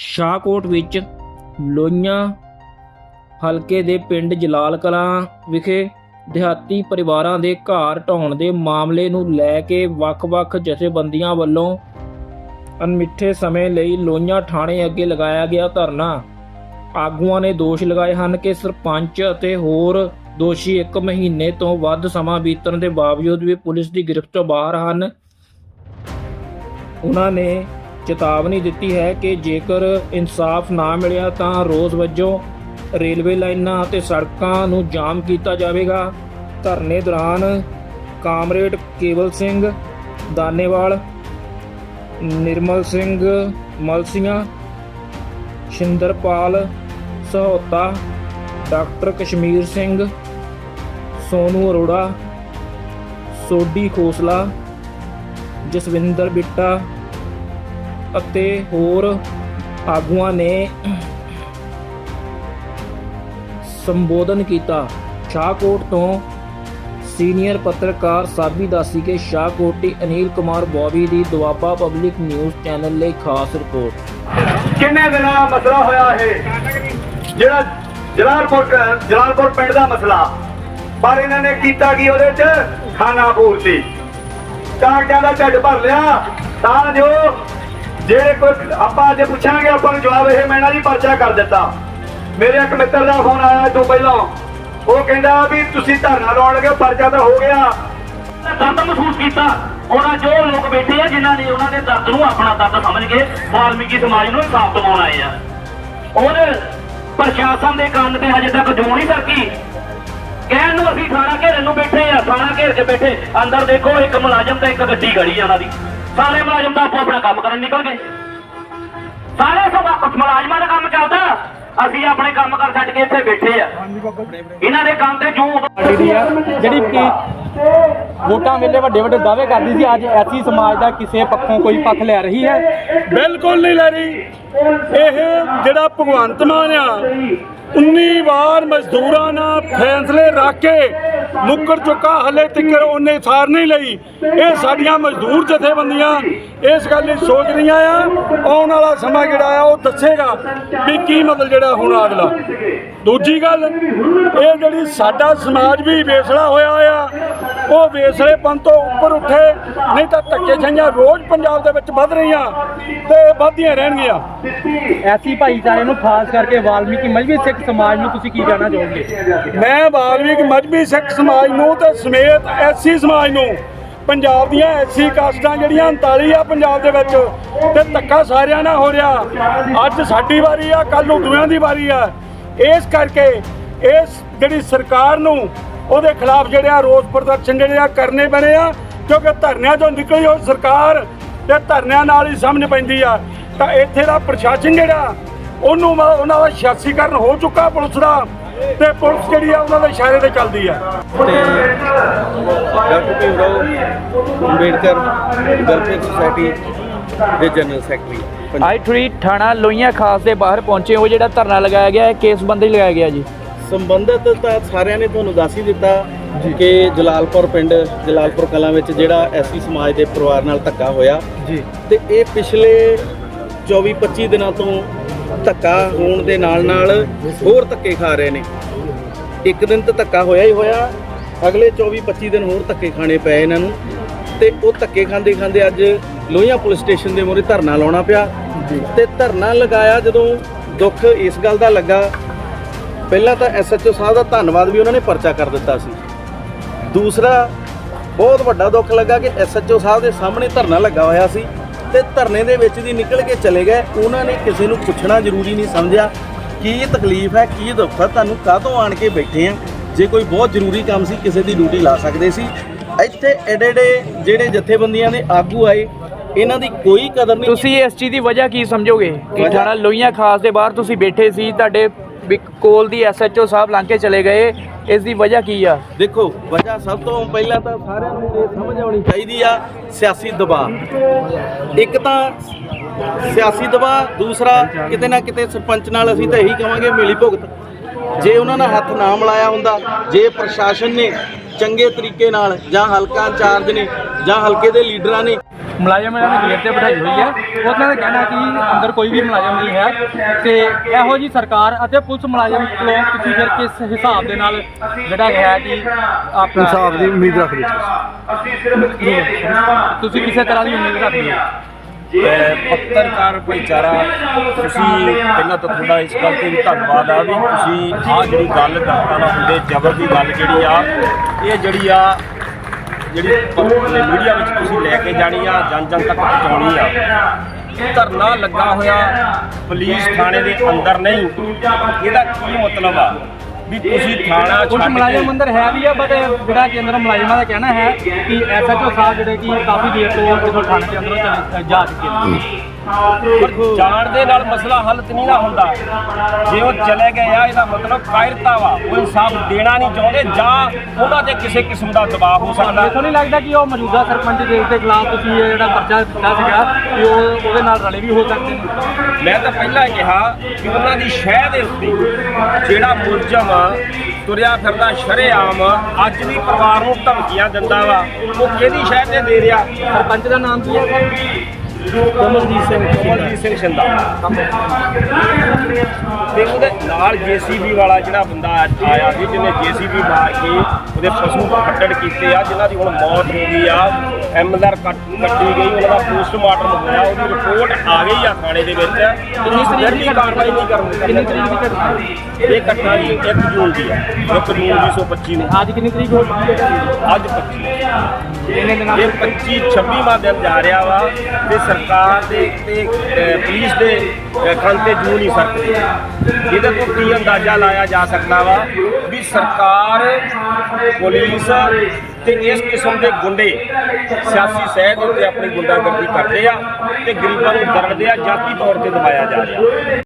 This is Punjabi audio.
ਸ਼ਾਹਕੋਟ ਵਿੱਚ ਲੋਈਆਂ ਹਲਕੇ ਦੇ ਪਿੰਡ ਜਲਾਲ ਕਲਾਂ ਵਿਖੇ ਦਿਹਾਤੀ ਪਰਿਵਾਰਾਂ ਦੇ ਘਰ ਢਾਉਣ ਦੇ ਮਾਮਲੇ ਨੂੰ ਲੈ ਕੇ ਵੱਖ-ਵੱਖ ਜਥੇਬੰਦੀਆਂ ਵੱਲੋਂ ਅਣਮਿੱਥੇ ਸਮੇਂ ਲਈ ਲੋਈਆਂ ਥਾਣੇ ਅੱਗੇ ਲਗਾਇਆ ਗਿਆ ਧਰਨਾ। ਆਗੂਆਂ ਨੇ ਦੋਸ਼ ਲਗਾਏ ਹਨ ਕਿ ਸਰਪੰਚ ਅਤੇ ਹੋਰ ਦੋਸ਼ੀ ਇੱਕ ਮਹੀਨੇ ਤੋਂ ਵੱਧ ਸਮਾਂ ਬੀਤਣ ਦੇ ਬਾਵਜੂਦ ਵੀ ਪੁਲਿਸ ਦੀ ਗ੍ਰਿਫਤ ਤੋਂ ਬਾਹਰ ਹਨ। ਉਹਨਾਂ ਨੇ ਚੇਤਾਵਨੀ ਦਿੱਤੀ ਹੈ ਕਿ ਜੇਕਰ ਇਨਸਾਫ ਨਾ ਮਿਲਿਆ ਤਾਂ ਰੋਜ਼ ਵਜੋਂ ਰੇਲਵੇ ਲਾਈਨਾਂ ਅਤੇ ਸੜਕਾਂ ਨੂੰ ਜਾਮ ਕੀਤਾ ਜਾਵੇਗਾ। ਧਰਨੇ ਦੌਰਾਨ ਕਾਮਰੇਡ ਕੇਵਲ ਸਿੰਘ, ਦਾਨੇਵਾਲ, ਨਿਰਮਲ ਸਿੰਘ, ਮਲਸੀਆਂ, ਸ਼ਿੰਦਰਪਾਲ, ਸਹੋਤਾ, ਡਾਕਟਰ ਕਸ਼ਮੀਰ ਸਿੰਘ, ਸੋਨੂ ਅਰੋੜਾ, ਸੋਢੀ ਖੋਸਲਾ, ਜਸਵਿੰਦਰ ਬਿੱਟਾ ਅਤੇ ਹੋਰ ਆਗੂਆਂ ਨੇ ਸੰਬੋਧਨ ਕੀਤਾ। ਸ਼ਾਹਕੋਟ ਤੋਂ ਸੀਨੀਅਰ ਪੱਤਰਕਾਰ ਸਾਬੀ ਦਾਸੀ ਕੇ ਸ਼ਾਹਕੋਟੀ ਅਨੀਲ ਕੁਮਾਰ ਬੋਬੀ ਦੀ ਦੁਆਬਾ ਪਬਲਿਕ ਨਿਊਜ਼ ਚੈਨਲ ਲਈ ਖਾਸ ਰਿਪੋਰਟ। ਕਿੰਨੇ ਦਿਨਾਂ ਦਾ ਮਸਲਾ ਹੋਇਆ ਇਹ? ਜਿਹੜਾ ਜਲਾਲਪੁਰ ਜਲਾਲਪੁਰ ਪਿੰਡ ਦਾ ਮਸਲਾ, ਪਰ ਇਹਨਾਂ ਨੇ ਕੀਤਾ ਕੀ ਉਹਦੇ ਚ? ਖਾਣਾ ਪੂਰਤੀ ਕਾਗਜ਼ਾਂ ਦਾ ਝੱਡ ਭਰ ਲਿਆ, ਤਾਂ ਜੋ ਜਿਹੜੇ ਕੋਈ ਆਪਾਂ ਅੱਜ ਪੁੱਛਾਂਗੇ, ਆਪਾਂ ਨੂੰ ਜਵਾਬ ਇਹ ਮੈਨਾਂ ਜੀ ਪਰਚਾ ਕਰ ਦਿੱਤਾ। ਮੇਰੇ ਇੱਕ ਮਿੱਤਰ ਦਾ ਫੋਨ ਆਇਆ ਤੋਂ ਪਹਿਲਾਂ। ਉਹ ਕਹਿੰਦਾ ਵੀ ਤੁਸੀਂ ਧਰਨਾ ਲਾਉਣ ਲੱਗੇ ਪਰਚਾ ਤਾਂ ਹੋ ਗਿਆ। ਦਰਦ ਮਹਿਸੂਸ ਕੀਤਾ। ਉਹਨਾਂ ਜੋ ਲੋਕ ਬੈਠੇ ਆ ਜਿਨ੍ਹਾਂ ਨੇ ਉਹਨਾਂ ਦੇ ਦਰਦ ਨੂੰ ਆਪਣਾ ਦਰਦ ਸਮਝ ਕੇ ਵਾਲਮੀਕੀ ਸਮਾਜ ਨੂੰ ਇਨਸਾਫ ਦਿਵਾਉਣ ਆਏ ਆ। ਉਹਨੇ ਪ੍ਰਸ਼ਾਸਨ ਦੇ ਕੰਨ ਤੇ ਹਜੇ ਤੱਕ ਜੂ ਨਹੀਂ ਸਕੀ ਕਹਿਣ ਨੂੰ ਅਸੀਂ ਥਾਣਾ ਘੇਰਨ ਨੂੰ ਬੈਠੇ ਆ, ਥਾਣਾ ਘੇਰ ਕੇ ਬੈਠੇ। ਅੰਦਰ ਦੇਖੋ, ਇੱਕ ਮੁਲਾਜ਼ਮ ਤੇ ਇੱਕ ਗੱਡੀ ਖੜੀ ਆ ਉਹਨਾਂ ਦੀ। ਸਾਰੇ ਮੁਲਾਜ਼ਮ ਤਾਂ ਆਪੋ ਆਪਣਾ ਕੰਮ ਕਰਨ ਨਿਕਲ ਗਏ। ਸਾਰੇ ਸਭ ਮੁਲਾਜ਼ਮਾਂ ਦਾ ਕੰਮ ਚੱਲਦਾ। ਅਸੀਂ ਆਪਣੇ ਕੰਮ ਕਰ ਛੱਡ ਕੇ ਇੱਥੇ ਬੈਠੇ ਆ। ਇਹਨਾਂ ਦੇ ਕੰਮ ਤੇ ਜੂ ਜਿਹੜੀ ਕਿ ਵੋਟਾਂ ਵੇਲੇ ਵੱਡੇ ਵੱਡੇ ਦਾਅਵੇ ਕਰਦੀ ਸੀ ਅੱਜ ਐਸੀ ਸਮਾਜ ਦਾ ਕਿਸੇ ਪੱਖੋਂ ਕੋਈ ਪੱਖ ਲੈ ਰਹੀ ਹੈ। ਬਿਲਕੁਲ ਨਹੀਂ ਲੈ ਰਹੀ। ਇਹ ਜਿਹੜਾ ਭਗਵੰਤ ਮਾਨ ਆ 19 ਵਾਰ ਮਜ਼ਦੂਰਾਂ ਨਾਲ ਫੈਸਲੇ ਰੱਖ ਕੇ ਮੁੱਕਰ ਚੁੱਕਾ, ਹਲੇ ਤੱਕ ਉਹਨੇ ਸਾਰ ਨਹੀਂ ਲਈ। ਇਹ ਸਾਡੀਆਂ ਮਜ਼ਦੂਰ ਜਥੇਬੰਦੀਆਂ, ਇਸ ਗੱਲ ਲਈ ਸੋਚ ਰਹੀਆਂ ਆ। ਆਉਣ ਵਾਲਾ ਸਮਾਂ ਜਿਹੜਾ ਆ, ਉਹ ਦੱਸੇਗਾ ਵੀ ਕੀ ਮਤਲਬ ਜਿਹੜਾ ਹੁਣ ਅਗਲਾ। ਦੂਜੀ ਗੱਲ, ਇਹ ਜਿਹੜੀ ਸਾਡਾ ਸਮਾਜ ਵੀ ਵੇਸਲਾ ਹੋਇਆ ਆ ਉਹ ਵੇਸਲੇਪਨ ਤੋਂ ਉੱਪਰ ਉੱਠੇ ਨਹੀਂ ਤਾਂ ਧੱਕੇ ਛਈਆਂ ਰੋਜ਼ ਪੰਜਾਬ ਦੇ ਵਿੱਚ ਵੱਧ ਰਹੀਆਂ ਤੇ ਵੱਧਦੀਆਂ ਰਹਿਣਗੀਆਂ। ਐਸੀ ਭਾਈਚਾਰੇ ਨੂੰ ਖਾਸ ਕਰਕੇ ਵਾਲਮੀਕੀ ਮਜਬੀ ਸਿੱਖ ਸਮਾਜ ਨੂੰ ਤੁਸੀਂ ਕੀ ਕਹਿਣਾ ਚਾਹੋਗੇ? ਮੈਂ ਬਾਲਮੀਕ ਮਜਬੀ ਸਿੱਖ ਸਮਾਜ ਨੂੰ ਤੇ ਸਮੇਤ ਐਸੀ ਸਮਾਜ ਨੂੰ ਪੰਜਾਬ ਦੀਆਂ ਐਸੀ ਕਾਸਟਾਂ ਜਿਹੜੀਆਂ 39 ਆ ਪੰਜਾਬ ਦੇ ਵਿੱਚ ਤੇ ਧੱਕਾ ਸਾਰਿਆਂ ਨਾਲ ਹੋ ਰਿਹਾ। ਅੱਜ ਸਾਡੀ ਵਾਰੀ ਆ ਕੱਲ ਨੂੰ ਦੂਆਂ ਦੀ ਵਾਰੀ ਆ। ਇਸ ਕਰਕੇ ਇਸ ਜਿਹੜੀ ਸਰਕਾਰ ਨੂੰ ਉਹਦੇ ਖਿਲਾਫ ਜਿਹੜੇ ਆ ਰੋਸ ਪ੍ਰਦਰਸ਼ਨ ਜਿਹੜੇ ਆ ਕਰਨੇ ਪੈਣੇ ਆ ਕਿਉਂਕਿ ਧਰਨਿਆਂ ਤੋਂ ਨਿਕਲੀ ਹੋਈ ਸਰਕਾਰ ਤੇ ਧਰਨਿਆਂ ਨਾਲ ਹੀ ਸਮਝ ਪੈਂਦੀ ਆ। ਤਾਂ ਇੱਥੇ ਦਾ ਪ੍ਰਸ਼ਾਸਨ ਜਿਹੜਾ ਉਹਨੂੰ ਉਹਨਾਂ ਦਾ ਸਿਆਸੀਕਰਨ ਹੋ ਚੁੱਕਾ ਪੁਲਿਸ ਦਾ ਤੇ ਪੁਲਿਸ ਜਿਹੜੀ ਆ ਉਹਨਾਂ ਦੇ ਇਸ਼ਾਰੇ ਤੇ ਚੱਲਦੀ ਆ। Doctor Bhimrao Ambedkar welfare society ਦੇ general secretary Punjab. I three ਥਾਣਾ ਲੋਈਆਂ ਖਾਸ ਦੇ ਬਾਹਰ ਪਹੁੰਚੇ ਹੋ ਜਿਹੜਾ ਧਰਨਾ ਲਗਾਇਆ ਗਿਆ ਹੈ ਕਿਸ ਬੰਦੇ ਲਗਾਇਆ ਗਿਆ ਜੀ। ਸੰਬੰਧਿਤ ਤਾਂ ਸਾਰਿਆਂ ਨੇ ਤੁਹਾਨੂੰ ਦੱਸ ਹੀ ਦਿੱਤਾ ਕਿ ਜਲਾਲਪੁਰ ਪਿੰਡ ਜਲਾਲਪੁਰ ਕਲਾਂ ਵਿੱਚ ਜਿਹੜਾ ਐਸੀ ਸਮਾਜ ਦੇ ਪਰਿਵਾਰ ਨਾਲ ਧੱਕਾ ਹੋਇਆ। ਜੀ। ਤੇ ਇਹ ਪਿਛਲੇ 24-25 ਦਿਨਾਂ ਤੋਂ ਧੱਕਾ ਹੋਣ ਦੇ ਨਾਲ ਨਾਲ ਹੋਰ ਧੱਕੇ ਖਾ ਰਹੇ ਨੇ। ਇੱਕ ਦਿਨ ਤਾਂ ਧੱਕਾ ਹੋਇਆ ਹੀ ਹੋਇਆ ਅਗਲੇ 24-25 ਦਿਨ ਹੋਰ ਧੱਕੇ ਖਾਣੇ ਪਏ ਇਹਨਾਂ ਨੂੰ। ਤੇ ਉਹ ਧੱਕੇ ਖਾਂਦੇ ਖਾਂਦੇ ਅੱਜ ਲੋਹੀਆਂ ਪੁਲਿਸ ਸਟੇਸ਼ਨ ਦੇ ਮੂਹਰੇ ਧਰਨਾ ਲਾਉਣਾ ਪਿਆ। ਤੇ ਧਰਨਾ ਲਗਾਇਆ ਜਦੋਂ ਦੁੱਖ ਇਸ ਗੱਲ ਦਾ ਲੱਗਾ ਪਹਿਲਾਂ ਤਾਂ ਐਸਐਚਓ ਸਾਹਿਬ ਦਾ ਧੰਨਵਾਦ ਵੀ ਉਹਨਾਂ ਨੇ ਪਰਚਾ ਕਰ ਦਿੱਤਾ ਸੀ। ਦੂਸਰਾ ਬਹੁਤ ਵੱਡਾ ਦੁੱਖ ਲੱਗਾ ਕਿ ਐਸਐਚਓ ਸਾਹਿਬ ਦੇ ਸਾਹਮਣੇ ਧਰਨਾ ਲੱਗਾ ਹੋਇਆ ਸੀ ਤੇ ਧਰਨੇ ਦੇ ਵਿੱਚ ਦੀ ਨਿਕਲ ਕੇ ਚਲੇ ਗਏ। ਉਹਨਾਂ ਨੇ ਕਿਸੇ ਨੂੰ ਪੁੱਛਣਾ ਜ਼ਰੂਰੀ ਨਹੀਂ ਸਮਝਿਆ ਕੀ ਇਹ ਤਕਲੀਫ ਹੈ ਕੀ ਦੁੱਖ ਹੈ ਤੁਹਾਨੂੰ ਕਾਹਤੋਂ ਆਣ ਕੇ ਬੈਠੇ ਆ? ਜੇ ਕੋਈ ਬਹੁਤ ਜ਼ਰੂਰੀ ਕੰਮ ਸੀ ਕਿਸੇ ਦੀ ਡਿਊਟੀ ਲਾ ਸਕਦੇ ਸੀ। ਇੱਥੇ ਐਡੇ ਐਡੇ ਜਿਹੜੇ ਜਥੇਬੰਦੀਆਂ ਦੇ ਆਗੂ ਆਏ ਇਹਨਾਂ ਦੀ ਕੋਈ ਕਦਰ ਨਹੀਂ। ਤੁਸੀਂ ਇਸ ਚੀਜ਼ ਦੀ ਵਜ੍ਹਾ ਕੀ ਸਮਝੋਗੇ? ਕਿ ਵਜ੍ਹਾ- ਥਾਣਾ ਲੋਈਆਂ ਖਾਸ ਦੇ ਬਾਹਰ ਤੁਸੀਂ ਬੈਠੇ ਸੀ ਤੁਹਾਡੇ ਵੀ ਕੋਲ ਦੀ ਐਸਐਚਓ ਸਾਹਿਬ ਲੰਘ ਕੇ ਚਲੇ ਗਏ, ਇਸ ਦੀ ਵਜ੍ਹਾ ਕੀ ਆ? ਦੇਖੋ, ਵਜ੍ਹਾ ਸਭ ਤੋਂ ਪਹਿਲਾਂ ਤਾਂ ਸਾਰਿਆਂ ਨੂੰ ਇਹ ਸਮਝ ਆਉਣੀ ਚਾਹੀਦੀ ਆ, ਸਿਆਸੀ ਦਬਾਅ। ਇੱਕ ਤਾਂ ਸਿਆਸੀ ਦਬਾਅ, ਦੂਸਰਾ ਕਿਤੇ ਨਾ ਕਿਤੇ ਸਰਪੰਚ ਨਾਲ ਅਸੀਂ ਤਾਂ ਇਹੀ ਕਹਾਂਗੇ ਮਿਲੀ ਭੁਗਤ। ਜੇ ਉਹਨਾਂ ਨਾਲ ਹੱਥ ਨਾ ਮਿਲਾਇਆ ਹੁੰਦਾ, ਜੇ ਪ੍ਰਸ਼ਾਸਨ ਨੇ ਚੰਗੇ ਤਰੀਕੇ ਨਾਲ ਜਾਂ ਹਲਕਾ ਇੰਚਾਰਜ ਨੇ ਜਾਂ ਹਲਕੇ ਦੇ ਲੀਡਰਾਂ ਨੇ ਮੁਲਾਜ਼ਮ ਇਹਨਾਂ ਨੇ ਗੇਟ ਤੇ ਬਿਠਾਈ ਹੋਈ ਹੈ। ਉਹਨਾਂ ਦਾ ਕਹਿਣਾ ਕਿ ਅੰਦਰ ਕੋਈ ਵੀ ਮੁਲਾਜ਼ਮ ਨਹੀਂ ਹੈ ਤੇ ਇਹੋ ਜੀ ਸਰਕਾਰ ਅਤੇ ਪੁਲਿਸ ਮੁਲਾਜ਼ਮ ਕੋਲੋਂ ਤੁਸੀਂ ਫਿਰ ਕਿਸ ਹਿਸਾਬ ਦੇ ਨਾਲ ਜਿਹੜਾ ਹੈ ਕਿ ਆਪਣਾ ਇਨਸਾਫ ਦੀ ਉਮੀਦ ਰੱਖਦੇ ਤੁਸੀਂ ਕਿਸੇ ਤਰ੍ਹਾਂ ਦੀ ਉਮੀਦ ਰੱਖਦੇ ਹੋ? ਪੱਤਰਕਾਰ ਭਾਈਚਾਰਾ ਤੁਸੀਂ ਪਹਿਲਾਂ ਤਾਂ ਤੁਹਾਡਾ ਇਸ ਗੱਲ ਤੇ ਵੀ ਧੰਨਵਾਦ ਆ ਵੀ ਤੁਸੀਂ ਆ ਜਿਹੜੀ ਗੱਲ ਕਰਤਾ ਨਾ ਹੁੰਦੇ ਜ਼ਬਰ ਦੀ ਗੱਲ ਜਿਹੜੀ ਆ ਇਹ ਜਿਹੜੀ ਆ ਜਿਹੜੀ ਮੀਡੀਆ ਵਿੱਚ ਤੁਸੀਂ ਲੈ ਕੇ ਜਾਣੀ ਆ ਜਨ ਜਨ ਤੱਕ ਪਹੁੰਚਾਉਣੀ ਆ। ਧਰਨਾ ਲੱਗਾ ਹੋਇਆ ਪੁਲਿਸ ਥਾਣੇ ਦੇ ਅੰਦਰ ਨਹੀਂ। ਇਹਦਾ ਕੀ ਮਤਲਬ ਆ? ਵੀ ਤੁਸੀਂ ਥਾਣਾ ਕੁਝ ਛੱਡ ਮੁਲਾਜ਼ਮ ਅੰਦਰ ਹੈ ਵੀ ਆ ਬਟ ਜਿਹੜਾ ਕੇਂਦਰ ਮੁਲਾਜ਼ਮਾਂ ਦਾ ਕਹਿਣਾ ਹੈ ਕਿ ਐਸਐਚਓ ਸਾਹਿਬ ਜਿਹੜੇ ਕਿ ਕਾਫੀ ਦੇਰ ਤੋਂ ਜਦੋਂ ਥਾਣੇ ਦੇ ਅੰਦਰੋਂ ਜਾ ਚੁੱਕੇ ਨੇ। ਜਾਣ ਦੇ ਨਾਲ ਮਸਲਾ ਹੱਲ ਨਹੀਂ ਨਾ ਹੁੰਦਾ। ਜੇ ਉਹ ਚਲੇ ਗਏ ਆ ਇਹਦਾ ਮਤਲਬ ਕਾਇਰਤਾ ਵਾ ਉਹ ਇਨਸਾਫ ਦੇਣਾ ਨਹੀਂ ਚਾਹੁੰਦੇ ਜਾਂ ਉਹਨਾਂ ਤੇ ਕਿਸੇ ਕਿਸਮ ਦਾ ਦਬਾਅ ਹੋ ਸਕਦਾ। ਮੈਨੂੰ ਨਹੀਂ ਲੱਗਦਾ ਕਿ ਉਹ ਮੌਜੂਦਾ ਸਰਪੰਚ ਦੇ ਦੇ ਖਿਲਾਫ ਤੁਸੀਂ ਇਹ ਜਿਹੜਾ ਪਰਚਾ ਦਿੱਤਾ ਸੀਗਾ ਕਿ ਉਹ ਉਹਦੇ ਨਾਲ ਰਲੇ ਵੀ ਹੋ ਸਕਦੇ ਨੇ। ਮੈਂ ਤਾਂ ਪਹਿਲਾਂ ਹੀ ਕਿਹਾ ਕਿ ਉਹਨਾਂ ਦੀ ਸ਼ਹਿ ਦੇ ਉੱਤੇ ਜਿਹੜਾ ਮੁਲਜ਼ਮ ਤੁਰਿਆ ਫਿਰਦਾ ਸ਼ਰੇਆਮ ਅੱਜ ਵੀ ਪਰਿਵਾਰ ਨੂੰ ਧਮਕੀਆਂ ਦਿੰਦਾ ਵਾ। ਉਹ ਕਿਹਦੀ ਸ਼ਹਿ ਤੇ ਦੇ ਰਿਹਾ? ਸਰਪੰਚ ਦਾ ਨਾਮ ਕੀ ਹੈ? ਕਮਲਜੀਤ ਸਿੰਘ ਕਮਲਜੀਤ ਸਿੰਘ ਸ਼ਿੰਦਾ। ਤੇ ਉਹਦੇ ਨਾਲ ਜੀਸੀਬੀ ਵਾਲਾ ਜਿਹੜਾ ਬੰਦਾ ਆਇਆ ਸੀ ਜਿਹਨੇ ਜੀਸੀਬੀ ਮਾਰ ਕੇ ਉਹਦੇ ਪਸ਼ੂ ਫੱਟੜ ਕੀਤੇ ਆ ਜਿਨ੍ਹਾਂ ਦੀ ਹੁਣ ਮੌਤ ਹੋ ਗਈ ਆ ਐਮਐਲਆਰ ਕੱਟੀ ਗਈ ਉਹਨਾਂ ਦਾ ਪੋਸਟਮਾਰਟਮ ਹੋਇਆ ਉਹਦੀ ਰਿਪੋਰਟ ਆ ਗਈ ਆ ਥਾਣੇ ਦੇ ਵਿੱਚ। ਕਿੰਨੀ ਤਰੀਕ ਦੀ ਕਾਰਵਾਈ ਨਹੀਂ ਕਰਨੀ ਕਿੰਨੀ ਤਰੀਕ ਦੀ ਹੈ? ਇਹ ਘਟਨਾ ਜੀ 1 ਜੂਨ ਦੀ ਆ 1 ਜੂਨ 2025 ਨੂੰ। ਅੱਜ ਕਿੰਨੀ ਤਰੀਕ ਹੋ ਚੁੱਕੀ ਹੈ ਅੱਜ 25 ਕਿੰਨੇ ਦਿਨਾਂ ਇਹ 25 26ਵਾਂ ਦਿਨ ਜਾ ਰਿਹਾ ਵਾ ਤੇ ਸਰਕਾਰ ਦੇ ਤੇ ਪੁਲਿਸ ਦੇ ਅਹ, ਤੇ ਜੂ ਨਹੀਂ ਸਕਦੀ ਜਿਹਦੇ ਤੋਂ ਕੀ ਅੰਦਾਜ਼ਾ ਲਾਇਆ ਜਾ ਸਕਦਾ ਵਾ ਵੀ ਸਰਕਾਰ ਪੁਲਿਸ ਤੇ ਇਸ ਕਿਸਮ ਦੇ ਗੁੰਡੇ ਸਿਆਸੀ ਸਹਿ ਦੇ ਉੱਤੇ ਆਪਣੀ ਗੁੰਡਾਗਰਦੀ ਕਰਦੇ ਆ ਤੇ ਗਰੀਬਾਂ ਨੂੰ ਦਰੜਦੇ ਆ ਜਾਤੀ ਤੌਰ ਤੇ ਦਬਾਇਆ ਜਾ ਰਿਹਾ।